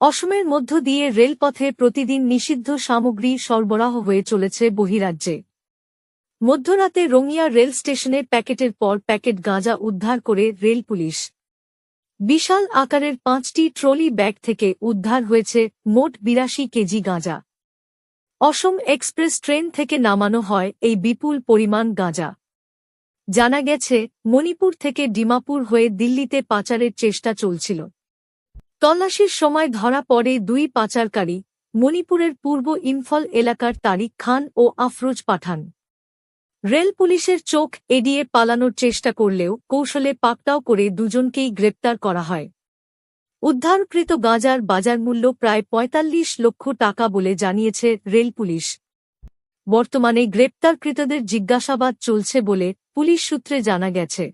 অসমের মধ্য দিয়ে রেলপথে প্রতিদিন নিষিদ্ধ সামগ্রী সরবরাহ হয়ে চলেছে বহিরাজ্যে। মধ্যরাতে রঙিয়া রেল স্টেশনে প্যাকেটের পর প্যাকেট গাঁজা উদ্ধার করে রেল পুলিশ। বিশাল আকারের পাঁচটি ট্রলি ব্যাগ থেকে উদ্ধার হয়েছে মোট বিরাশি কেজি গাঁজা। অসম এক্সপ্রেস ট্রেন থেকে নামানো হয় এই বিপুল পরিমাণ গাঁজা। জানা গেছে, মণিপুর থেকে ডিমাপুর হয়ে দিল্লিতে পাচারের চেষ্টা চলছিল। তল্লাশির সময় ধরা পড়ে দুই পাচারকারী, মণিপুরের পূর্ব ইম্ফল এলাকার তারিক খান ও আফরোজ পাঠান। রেল পুলিশের চোখ এড়িয়ে পালানোর চেষ্টা করলেও কৌশলে পাকটাও করে দুজনকেই গ্রেপ্তার করা হয়। উদ্ধারকৃত গাঁজার বাজার মূল্য প্রায় পঁয়তাল্লিশ লক্ষ টাকা বলে জানিয়েছে রেল পুলিশ। বর্তমানে গ্রেপ্তারকৃতদের জিজ্ঞাসাবাদ চলছে বলে পুলিশ সূত্রে জানা গেছে।